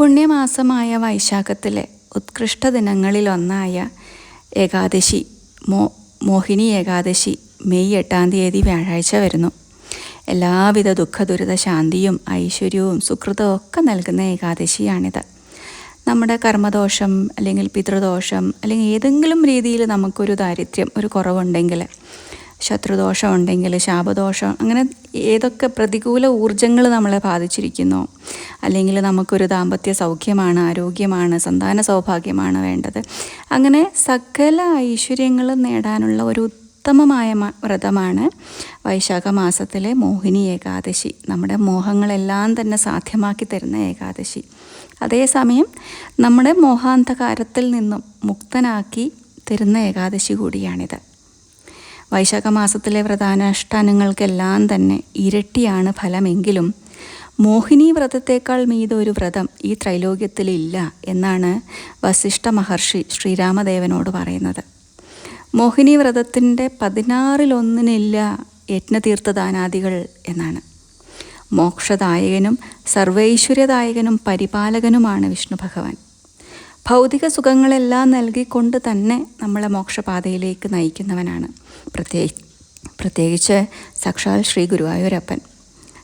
പുണ്യമാസമായ വൈശാഖത്തിലെ ഉത്കൃഷ്ട ദിനങ്ങളിലൊന്നായ ഏകാദശി മോ മോഹിനി ഏകാദശി മെയ് എട്ടാം തീയതി വ്യാഴാഴ്ച വരുന്നു. എല്ലാവിധ ദുഃഖ ദുരിത ശാന്തിയും ഐശ്വര്യവും സുഹൃതവും ഒക്കെ നൽകുന്ന ഏകാദശിയാണിത്. നമ്മുടെ കർമ്മദോഷം അല്ലെങ്കിൽ പിതൃദോഷം അല്ലെങ്കിൽ ഏതെങ്കിലും രീതിയിൽ നമുക്കൊരു ദാരിദ്ര്യം ഒരു കുറവുണ്ടെങ്കിൽ ശത്രുദോഷം ഉണ്ടെങ്കിൽ ശാപദോഷം അങ്ങനെ ഏതൊക്കെ പ്രതികൂല ഊർജങ്ങൾ നമ്മളെ ബാധിച്ചിരിക്കുന്നു. അല്ലെങ്കിൽ നമുക്കൊരു ദാമ്പത്യ സൗഖ്യമാണ് ആരോഗ്യമാണ് സന്താന സൗഭാഗ്യമാണ് വേണ്ടത്. അങ്ങനെ സകല ഐശ്വര്യങ്ങളും നേടാനുള്ള ഒരു ഉത്തമമായ വ്രതമാണ് വൈശാഖ മാസത്തിലെ മോഹിനി ഏകാദശി. നമ്മുടെ മോഹങ്ങളെല്ലാം തന്നെ സാധ്യമാക്കി തരുന്ന ഏകാദശി. അതേസമയം നമ്മുടെ മോഹാന്ധകാരത്തിൽ നിന്നും മുക്തനാക്കി തരുന്ന ഏകാദശി കൂടിയാണിത്. വൈശാഖ മാസത്തിലെ വ്രതാനുഷ്ഠാനങ്ങൾക്കെല്ലാം തന്നെ ഇരട്ടിയാണ് ഫലമെങ്കിലും മോഹിനി വ്രതത്തേക്കാൾ മീത ഒരു വ്രതം ഈ ത്രൈലോക്യത്തിലില്ല എന്നാണ് വസിഷ്ഠ മഹർഷി ശ്രീരാമദേവനോട് പറയുന്നത്. മോഹിനി വ്രതത്തിന്റെ പതിനാറിലൊന്നിനില്ല യജ്ഞതീർത്ഥദാനാദികൾ എന്നാണ്. മോക്ഷദായകനും സർവൈശ്വര്യദായകനും പരിപാലകനുമാണ് വിഷ്ണു ഭഗവാൻ. ഭൗതിക സുഖങ്ങളെല്ലാം നൽകിക്കൊണ്ട് തന്നെ നമ്മളെ മോക്ഷപാതയിലേക്ക് നയിക്കുന്നവനാണ്. പ്രത്യേകി പ്രത്യേകിച്ച് സാക്ഷാൽ ശ്രീ ഗുരുവായൂരപ്പൻ.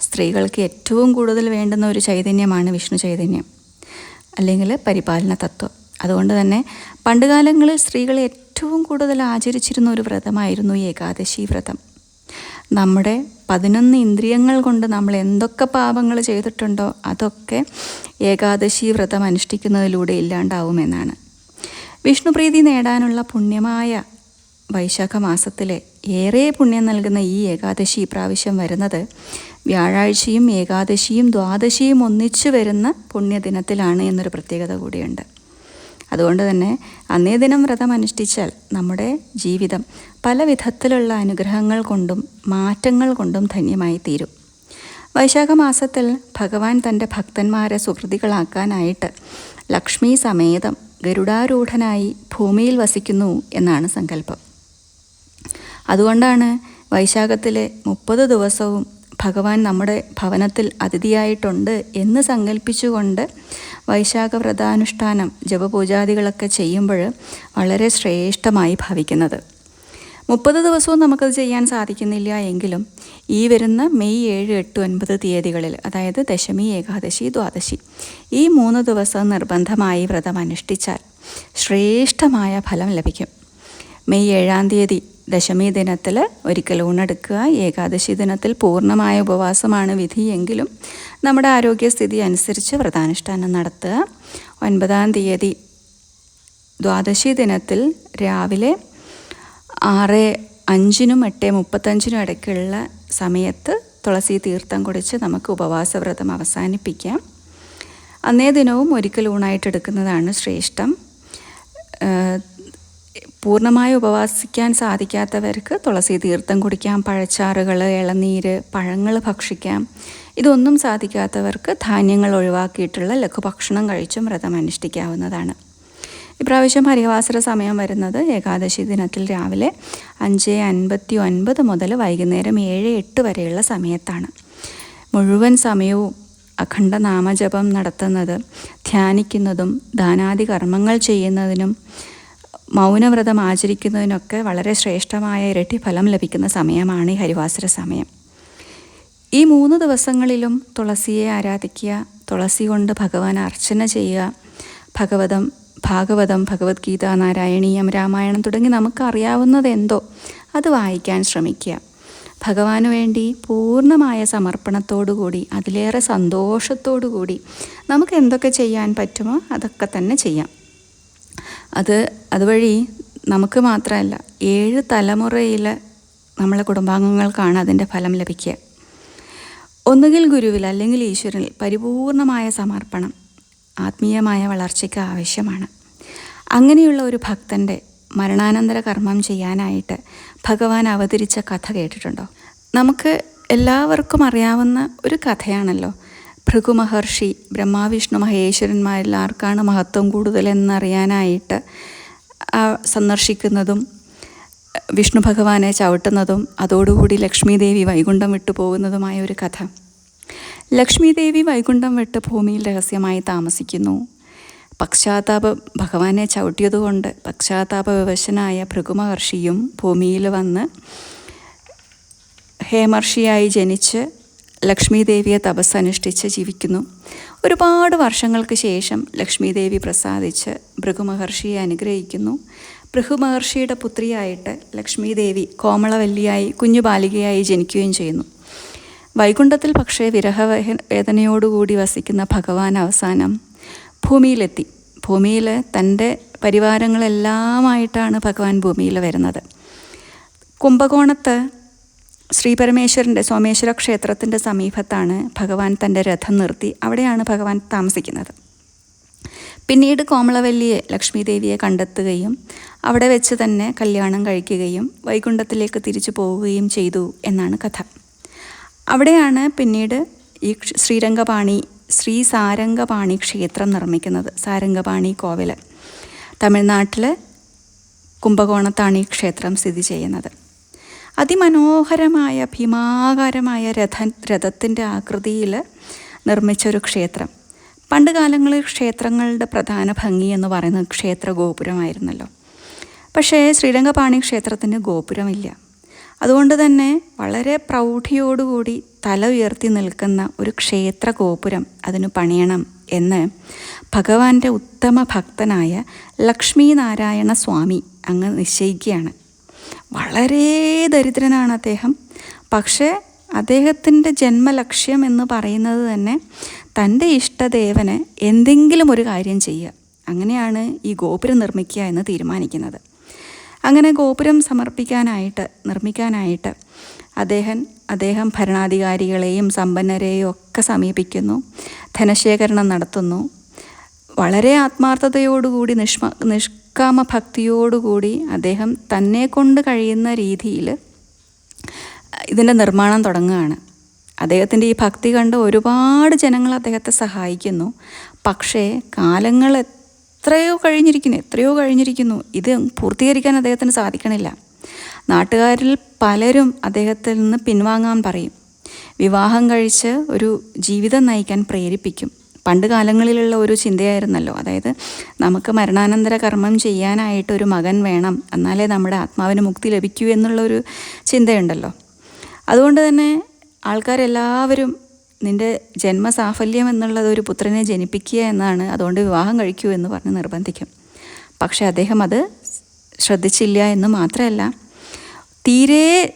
സ്ത്രീകൾക്ക് ഏറ്റവും കൂടുതൽ വേണ്ടുന്ന ഒരു ചൈതന്യമാണ് വിഷ്ണു ചൈതന്യം. അല്ലെങ്കിൽ പരിപാലന തത്വം. അതുകൊണ്ട് തന്നെ പണ്ടുകാലങ്ങളിൽ സ്ത്രീകൾ ഏറ്റവും കൂടുതൽ ആചരിച്ചിരുന്ന ഒരു വ്രതമായിരുന്നു ഈ ഏകാദശി വ്രതം. നമ്മുടെ പതിനൊന്ന് ഇന്ദ്രിയങ്ങൾ കൊണ്ട് നമ്മൾ എന്തൊക്കെ പാപങ്ങൾ ചെയ്തിട്ടുണ്ടോ അതൊക്കെ ഏകാദശി വ്രതം അനുഷ്ഠിക്കുന്നതിലൂടെ ഇല്ലാണ്ടാവുമെന്നാണ്. വിഷ്ണുപ്രീതി നേടാനുള്ള പുണ്യമായ വൈശാഖ മാസത്തിലെ ഏറെ പുണ്യം നൽകുന്ന ഈ ഏകാദശി പ്രാവശ്യം വരുന്നത് വ്യാഴാഴ്ചയും ഏകാദശിയും ദ്വാദശിയും ഒന്നിച്ചു വരുന്ന പുണ്യദിനത്തിലാണ് എന്നൊരു പ്രത്യേകത കൂടിയുണ്ട്. അതുകൊണ്ട് തന്നെ അന്നേ ദിനം വ്രതം അനുഷ്ഠിച്ചാൽ നമ്മുടെ ജീവിതം പല വിധത്തിലുള്ള അനുഗ്രഹങ്ങൾ കൊണ്ടും മാറ്റങ്ങൾ കൊണ്ടും ധന്യമായി തീരും വൈശാഖ മാസത്തിൽ ഭഗവാൻ തന്റെ ഭക്തന്മാരെ സുഹൃതികളാക്കാനായിട്ട് ലക്ഷ്മി സമേതം ഗരുഡാരൂഢനായി ഭൂമിയിൽ വസിക്കുന്നു എന്നാണ് സങ്കല്പം. അതുകൊണ്ടാണ് വൈശാഖത്തിലെ മുപ്പത് ദിവസവും ഭഗവാൻ നമ്മുടെ ഭവനത്തിൽ അതിഥിയായിട്ടുണ്ട് എന്ന് സങ്കല്പിച്ചുകൊണ്ട് വൈശാഖ വ്രതാനുഷ്ഠാനം ജപപൂജാദികളൊക്കെ ചെയ്യുമ്പോൾ വളരെ ശ്രേഷ്ഠമായി ഭവിക്കുന്നത്. മുപ്പത് ദിവസവും നമുക്കത് ചെയ്യാൻ സാധിക്കുന്നില്ല എങ്കിലും ഈ വരുന്ന മെയ് ഏഴ് എട്ട് ഒൻപത് തീയതികളിൽ അതായത് ദശമി ഏകാദശി ദ്വാദശി ഈ മൂന്ന് ദിവസം നിർബന്ധമായി വ്രതം അനുഷ്ഠിച്ചാൽ ശ്രേഷ്ഠമായ ഫലം ലഭിക്കും. മെയ് ഏഴാം തീയതി ദശമി ദിനത്തിൽ ഒരിക്കൽ ഊണെടുക്കുക. ഏകാദശി ദിനത്തിൽ പൂർണമായ ഉപവാസമാണ് വിധി എങ്കിലും നമ്മുടെ ആരോഗ്യസ്ഥിതി അനുസരിച്ച് വ്രതാനുഷ്ഠാനം നടത്തുക. ഒൻപതാം തീയതി ദ്വാദശി ദിനത്തിൽ രാവിലെ ആറ് അഞ്ചിനും എട്ട് മുപ്പത്തഞ്ചിനും ഇടയ്ക്കുള്ള സമയത്ത് തുളസി തീർത്ഥം കുടിച്ച് നമുക്ക് ഉപവാസ വ്രതം അവസാനിപ്പിക്കാം. അന്നേ ദിനവും ഒരിക്കൽ ഊണായിട്ട് എടുക്കുന്നതാണ് ശ്രേഷ്ഠം. പൂർണമായി ഉപവാസിക്കാൻ സാധിക്കാത്തവർക്ക് തുളസി തീർത്ഥം കുടിക്കാം പഴച്ചാറുകൾ ഇളനീര് പഴങ്ങൾ ഭക്ഷിക്കാം. ഇതൊന്നും സാധിക്കാത്തവർക്ക് ധാന്യങ്ങൾ ഒഴിവാക്കിയിട്ടുള്ള ലഘുഭക്ഷണം കഴിച്ചും വ്രതം അനുഷ്ഠിക്കാവുന്നതാണ് ഇപ്രാവശ്യം ഹരിവാസര സമയം വരുന്നത് ഏകാദശി ദിനത്തിൽ രാവിലെ അഞ്ച് അൻപത്തി ഒൻപത് മുതൽ വൈകുന്നേരം ഏഴ് എട്ട് വരെയുള്ള സമയത്താണ്. മുഴുവൻ സമയവും അഖണ്ഡ നാമജപം നടത്തുന്നത് ധ്യാനിക്കുന്നതും ദാനാദി കർമ്മങ്ങൾ ചെയ്യുന്നതിനും മൗനവ്രതം ആചരിക്കുന്നതിനൊക്കെ വളരെ ശ്രേഷ്ഠമായ ഇരട്ടി ഫലം ലഭിക്കുന്ന സമയമാണ് ഈ ഹരിവാസര സമയം. ഈ മൂന്ന് ദിവസങ്ങളിലും തുളസിയെ ആരാധിക്കുക തുളസി കൊണ്ട് ഭഗവാൻ അർച്ചന ചെയ്യുക ഭഗവതം ഭാഗവതം ഭഗവത്ഗീത നാരായണീയം രാമായണം തുടങ്ങി നമുക്ക് അറിയാവുന്നത് എന്തോ അത് വായിക്കാൻ ശ്രമിക്കുക. ഭഗവാന് വേണ്ടി പൂർണമായ സമർപ്പണത്തോടുകൂടി അതിലേറെ സന്തോഷത്തോടുകൂടി നമുക്ക് എന്തൊക്കെ ചെയ്യാൻ പറ്റുമോ അതൊക്കെ തന്നെ ചെയ്യാം. അത് അതുവഴി നമുക്ക് മാത്രമല്ല ഏഴ് തലമുറയിൽ നമ്മളെ കുടുംബാംഗങ്ങൾക്കാണ് അതിന്റെ ഫലം ലഭിക്കുക. ഒന്നുകിൽ ഗുരുവിൽ അല്ലെങ്കിൽ ഈശ്വരനിൽ പരിപൂർണമായ സമർപ്പണം. ആത്മീയമായ വളർച്ചയ്ക്ക് ആവശ്യമാണ്. അങ്ങനെയുള്ള ഒരു ഭക്തന്റെ മരണാനന്തര കർമ്മം ചെയ്യാനായിട്ട് ഭഗവാൻ അവതരിച്ച കഥ കേട്ടിട്ടുണ്ടോ? നമുക്ക് എല്ലാവർക്കും അറിയാവുന്ന ഒരു കഥയാണല്ലോ. ഭൃഗു മഹർഷി ബ്രഹ്മാവിഷ്ണു മഹേശ്വരന്മാരിൽ ആർക്കാണ് മഹത്വം കൂടുതലെന്നറിയാനായിട്ട് സന്ദർശിക്കുന്നതും വിഷ്ണു ഭഗവാനെ ചവിട്ടുന്നതും അതോടുകൂടി ലക്ഷ്മി ദേവി വൈകുണ്ഠം വിട്ടുപോകുന്നതുമായ ഒരു കഥ. ലക്ഷ്മി ദേവി വൈകുണ്ഠം വിട്ട് ഭൂമിയിൽ രഹസ്യമായി താമസിക്കുന്നു. പക്ഷാതാപ ഭഗവാനെ ചവിട്ടിയതുകൊണ്ട് പക്ഷാതാപ വിവശനായ ഭൃഗുമഹർഷിയും ഭൂമിയിൽ വന്ന് ഹേമർഷിയായി ജനിച്ച് ലക്ഷ്മി ദേവിയെ തപസ്സനുഷ്ഠിച്ച് ജീവിക്കുന്നു. ഒരുപാട് വർഷങ്ങൾക്ക് ശേഷം ലക്ഷ്മി ദേവി പ്രസാദിച്ച് ഭൃഗുമഹർഷിയെ അനുഗ്രഹിക്കുന്നു. ഭൃഗുമഹർഷിയുടെ പുത്രിയായിട്ട് ലക്ഷ്മി ദേവി കോമളവല്ലിയായി കുഞ്ഞു ബാലികയായി ജനിക്കുകയും ചെയ്യുന്നു. വൈകുണ്ഠത്തിൽ പക്ഷേ വിരഹ വേദനയോടുകൂടി വസിക്കുന്ന ഭഗവാൻ അവസാനം ഭൂമിയിലെത്തി. ഭൂമിയിൽ തന്റെ പരിവാരങ്ങളെല്ലാമായിട്ടാണ് ഭഗവാൻ ഭൂമിയിൽ വരുന്നത്. കുംഭകോണത്ത് ശ്രീ പരമേശ്വരന്റെ സോമേശ്വര ക്ഷേത്രത്തിന്റെ സമീപത്താണ് ഭഗവാൻ തന്റെ രഥം നിർത്തി. അവിടെയാണ് ഭഗവാൻ താമസിക്കുന്നത്. പിന്നീട് കോമളവല്ലിയെ ലക്ഷ്മീദേവിയെ കണ്ടെത്തുകയും അവിടെ വെച്ച് തന്നെ കല്യാണം കഴിക്കുകയും വൈകുണ്ഠത്തിലേക്ക് തിരിച്ചു പോവുകയും ചെയ്തു എന്നാണ് കഥ. അവിടെയാണ് പിന്നീട് ഈ ശ്രീരംഗപാണി ശ്രീ സാരംഗപാണി ക്ഷേത്രം നിർമ്മിക്കുന്നത് സാരംഗപാണി കോവിൽ തമിഴ്നാട്ടിൽ കുംഭകോണത്താണ് ഈ ക്ഷേത്രം സ്ഥിതി ചെയ്യുന്നത്. അതിമനോഹരമായ ഭീമാകാരമായ രഥ രഥത്തിന്റെ ആകൃതിയിൽ നിർമ്മിച്ചൊരു ക്ഷേത്രം. പണ്ട് കാലങ്ങളിൽ ക്ഷേത്രങ്ങളുടെ പ്രധാന ഭംഗി എന്ന് പറയുന്നത് ക്ഷേത്ര ഗോപുരമായിരുന്നല്ലോ പക്ഷേ ശ്രീരംഗപാണി ക്ഷേത്രത്തിന് ഗോപുരമില്ല. അതുകൊണ്ട് തന്നെ വളരെ പ്രൗഢിയോടുകൂടി തല ഉയർത്തി നിൽക്കുന്ന ഒരു ക്ഷേത്ര ഗോപുരം അതിന് പണിയണം എന്ന് ഭഗവാന്റെ ഉത്തമ ഭക്തനായ ലക്ഷ്മി നാരായണ സ്വാമി അങ്ങ് നിശ്ചയിക്കുകയാണ്. വളരെ ദരിദ്രനാണ് അദ്ദേഹം. പക്ഷേ അദ്ദേഹത്തിന്റെ ജന്മലക്ഷ്യം എന്ന് പറയുന്നത് തന്നെ തന്റെ ഇഷ്ടദേവന് എന്തെങ്കിലും ഒരു കാര്യം ചെയ്യുക. അങ്ങനെയാണ് ഈ ഗോപുരം നിർമ്മിക്കുക എന്ന് തീരുമാനിക്കുന്നത്. അങ്ങനെ ഗോപുരം സമർപ്പിക്കാനായിട്ട് നിർമ്മിക്കാനായിട്ട് അദ്ദേഹം അദ്ദേഹം ഭരണാധികാരികളെയും സമ്പന്നരെയും ഒക്കെ സമീപിക്കുന്നു ധനശേഖരണം നടത്തുന്നു. വളരെ ആത്മാർത്ഥതയോടുകൂടി നിഷ്മ നിഷ്കാമ ഭക്തിയോടുകൂടി അദ്ദേഹം തന്നെ കൊണ്ട് കഴിയുന്ന രീതിയിൽ ഇതിന്റെ നിർമ്മാണം തുടങ്ങുകയാണ്. അദ്ദേഹത്തിന്റെ ഈ ഭക്തി കണ്ട് ഒരുപാട് ജനങ്ങൾ അദ്ദേഹത്തെ സഹായിക്കുന്നു. പക്ഷേ കാലങ്ങൾ എത്രയോ കഴിഞ്ഞിരിക്കുന്നു എത്രയോ കഴിഞ്ഞിരിക്കുന്നു. ഇത് പൂർത്തീകരിക്കാൻ അദ്ദേഹത്തിന് സാധിക്കണില്ല. നാട്ടുകാരിൽ പലരും അദ്ദേഹത്തിൽ നിന്ന് പിൻവാങ്ങാൻ പറയും. വിവാഹം കഴിച്ച് ഒരു ജീവിതം നയിക്കാൻ പ്രേരിപ്പിക്കും. പണ്ട് കാലങ്ങളിലുള്ള ഒരു ചിന്തയായിരുന്നല്ലോ. അതായത് നമുക്ക് മരണാനന്തര കർമ്മം ചെയ്യാനായിട്ട് ഒരു മകൻ വേണം എന്നാലേ നമ്മുടെ ആത്മാവിന് മുക്തി ലഭിക്കൂ എന്നുള്ളൊരു ചിന്തയുണ്ടല്ലോ. അതുകൊണ്ട് തന്നെ ആൾക്കാരെല്ലാവരും നിന്റെ ജന്മസാഫല്യം എന്നുള്ളത് ഒരു പുത്രനെ ജനിപ്പിക്കുക എന്നാണ് അതുകൊണ്ട് വിവാഹം കഴിക്കൂ എന്ന് പറഞ്ഞ് നിർബന്ധിക്കും. പക്ഷെ അദ്ദേഹം അത് ശ്രദ്ധിച്ചില്ല എന്ന് മാത്രമല്ല തീരെ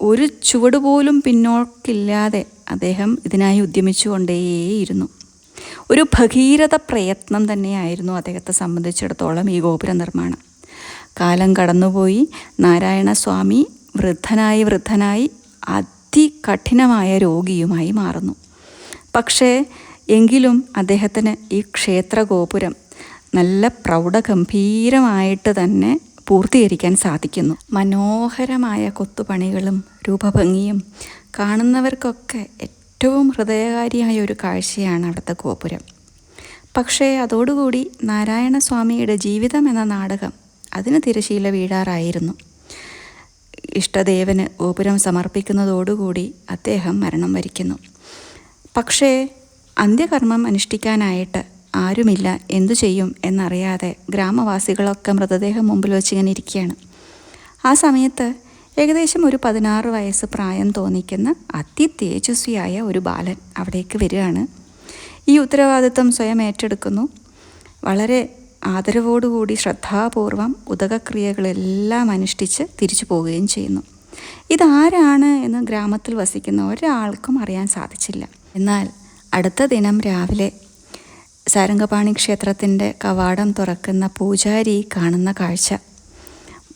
ഒരു ചുവട് പോലും പിന്നോക്കില്ലാതെ അദ്ദേഹം ഇതിനായി ഉദ്യമിച്ചുകൊണ്ടേയിരുന്നു. ഒരു ഭഗീരഥ പ്രയത്നം തന്നെയായിരുന്നു അദ്ദേഹത്തെ സംബന്ധിച്ചിടത്തോളം ഈ ഗോപുര നിർമ്മാണം. കാലം കടന്നുപോയി നാരായണസ്വാമി വൃദ്ധനായി വൃദ്ധനായി അതികഠിനമായ രോഗിയുമായി മാറുന്നു. പക്ഷേ എങ്കിലും അദ്ദേഹത്തിന് ഈ ക്ഷേത്ര ഗോപുരം നല്ല പ്രൗഢഗംഭീരമായിട്ട് തന്നെ പൂർത്തീകരിക്കാൻ സാധിക്കുന്നു. മനോഹരമായ കൊത്തുപണികളും രൂപഭംഗിയും കാണുന്നവർക്കൊക്കെ ഏറ്റവും ഹൃദയകാരിയായ ഒരു കാഴ്ചയാണ് അവിടുത്തെ ഗോപുരം. പക്ഷേ അതോടുകൂടി നാരായണസ്വാമിയുടെ ജീവിതം എന്ന നാടകം അതിന് തിരശീല വീഴാറായിരുന്നു. ഇഷ്ടദേവന് ഗോപുരം സമർപ്പിക്കുന്നതോടുകൂടി അദ്ദേഹം മരണം വരിക്കുന്നു. പക്ഷേ അന്ത്യകർമ്മം അനുഷ്ഠിക്കാനായിട്ട് ആരുമില്ല എന്തു ചെയ്യും എന്നറിയാതെ ഗ്രാമവാസികളൊക്കെ മൃതദേഹം മുമ്പിൽ വെച്ചിങ്ങനെ ഇരിക്കുകയാണ്. ആ സമയത്ത് ഏകദേശം ഒരു പതിനാറ് വയസ്സ് പ്രായം തോന്നിക്കുന്ന അതിതേജസ്വിയായ ഒരു ബാലൻ അവിടേക്ക് വരികയാണ്. ഈ ഉത്തരവാദിത്വം സ്വയം ഏറ്റെടുക്കുന്നു. വളരെ ആദരവോടുകൂടി ശ്രദ്ധാപൂർവം ഉദകക്രിയകളെല്ലാം അനുഷ്ഠിച്ച് തിരിച്ചു പോവുകയും ചെയ്യുന്നു. ഇതാരാണ് എന്ന് ഗ്രാമത്തിൽ വസിക്കുന്ന ഒരാൾക്കും അറിയാൻ സാധിച്ചില്ല. എന്നാൽ അടുത്ത ദിനം രാവിലെ സാരംഗപാണി ക്ഷേത്രത്തിന്റെ കവാടം തുറക്കുന്ന പൂജാരി കാണുന്ന കാഴ്ച.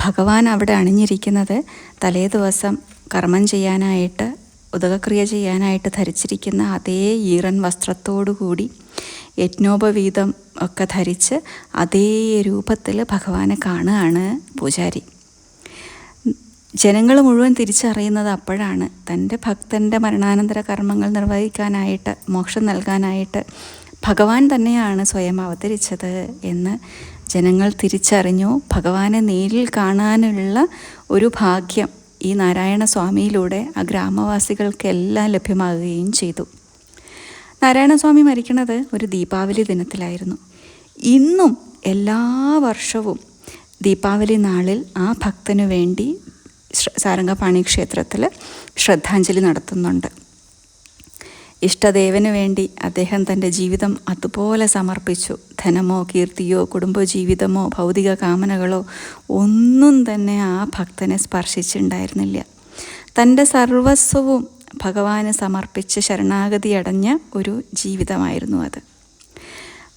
ഭഗവാൻ അവിടെ അണിഞ്ഞിരിക്കുന്നത് തലേ ദിവസം കർമ്മം ചെയ്യാനായിട്ട് ഉദകക്രിയ ചെയ്യാനായിട്ട് ധരിച്ചിരിക്കുന്ന അതേ ഈറൻ വസ്ത്രത്തോടുകൂടി യജ്ഞോപവീതം ഒക്കെ ധരിച്ച് അതേ രൂപത്തിൽ ഭഗവാനെ കാണുകയാണ് പൂജാരി. ജനങ്ങൾ മുഴുവൻ തിരിച്ചറിയുന്നത് അപ്പോഴാണ് തന്റെ ഭക്തന്റെ മരണാനന്തര കർമ്മങ്ങൾ നിർവഹിക്കാനായിട്ട് മോക്ഷം നൽകാനായിട്ട് ഭഗവാൻ തന്നെയാണ് സ്വയം അവതരിച്ചത് എന്ന് ജനങ്ങൾ തിരിച്ചറിഞ്ഞു. ഭഗവാനെ നേരിൽ കാണാനുള്ള ഒരു ഭാഗ്യം ഈ നാരായണ സ്വാമിയിലൂടെ ആ ഗ്രാമവാസികൾക്കെല്ലാം ലഭ്യമാകുകയും ചെയ്തു. നാരായണസ്വാമി മരിക്കുന്നത് ഒരു ദീപാവലി ദിനത്തിലായിരുന്നു. ഇന്നും എല്ലാ വർഷവും ദീപാവലി നാളിൽ ആ ഭക്തനു വേണ്ടി സാരംഗപാണി ക്ഷേത്രത്തിൽ ശ്രദ്ധാഞ്ജലി നടത്തുന്നുണ്ട്. ഇഷ്ടദേവന് വേണ്ടി അദ്ദേഹം തന്റെ ജീവിതം അതുപോലെ സമർപ്പിച്ചു. ധനമോ കീർത്തിയോ കുടുംബജീവിതമോ ഭൗതിക കാമനകളോ ഒന്നും തന്നെ ആ ഭക്തനെ സ്പർശിച്ചിട്ടുണ്ടായിരുന്നില്ല. തന്റെ സർവസ്വവും ഭഗവാന് സമർപ്പിച്ച് ശരണാഗതി അടഞ്ഞ ഒരു ജീവിതമായിരുന്നു അത്.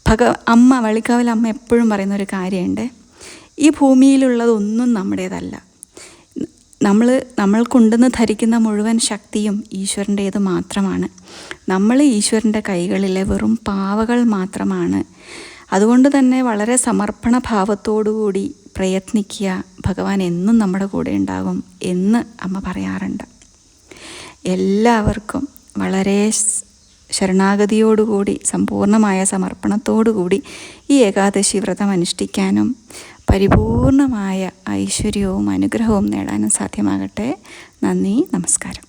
ഭഗ അമ്മ വള്ളിക്കാവിൽ അമ്മ എപ്പോഴും പറയുന്ന ഒരു കാര്യമുണ്ട് ഈ ഭൂമിയിലുള്ളതൊന്നും നമ്മുടേതല്ല. നമ്മൾ നമ്മൾക്കുണ്ടെന്ന് ധരിക്കുന്ന മുഴുവൻ ശക്തിയും ഈശ്വരന്റേത് മാത്രമാണ്. നമ്മൾ ഈശ്വരന്റെ കൈകളിലെ വെറും പാവകൾ മാത്രമാണ്. അതുകൊണ്ട് തന്നെ വളരെ സമർപ്പണ ഭാവത്തോടുകൂടി പ്രയത്നിക്കുക ഭഗവാൻ എന്നും നമ്മുടെ കൂടെ ഉണ്ടാകും എന്ന് അമ്മ പറയാറുണ്ട്. എല്ലാവർക്കും വളരെ ശരണാഗതിയോടുകൂടി സമ്പൂർണമായ സമർപ്പണത്തോടുകൂടി ഈ ഏകാദശി വ്രതം അനുഷ്ഠിക്കാനും പരിപൂർണമായ ഐശ്വര്യവും അനുഗ്രഹവും നേടാനും സാധ്യമാകട്ടെ. നന്ദി നമസ്കാരം.